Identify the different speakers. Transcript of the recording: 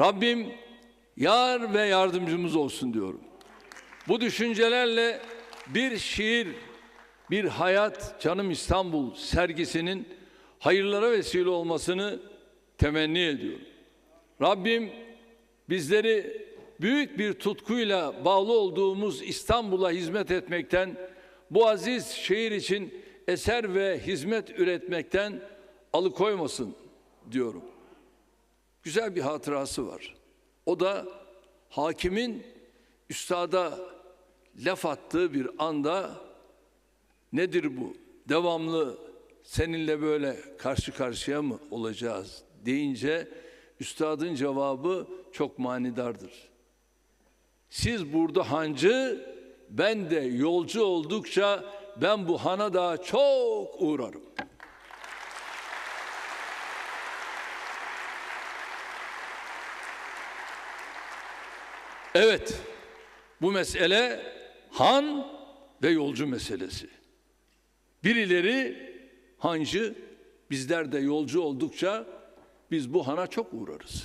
Speaker 1: Rabbim yar ve yardımcımız olsun diyorum. Bu düşüncelerle bir şiir, bir hayat Canım İstanbul sergisinin hayırlara vesile olmasını temenni ediyorum. Rabbim bizleri büyük bir tutkuyla bağlı olduğumuz İstanbul'a hizmet etmekten, bu aziz şehir için eser ve hizmet üretmekten alıkoymasın diyorum. Güzel bir hatırası var. O da hakimin üstada laf attığı bir anda nedir bu? Devamlı seninle böyle karşı karşıya mı olacağız deyince üstadın cevabı çok manidardır. Siz burada hancı, ben de yolcu oldukça ben bu hana daha çok uğrarım. Evet, bu mesele han ve yolcu meselesi. Birileri hancı, bizler de yolcu oldukça biz bu hana çok uğrarız.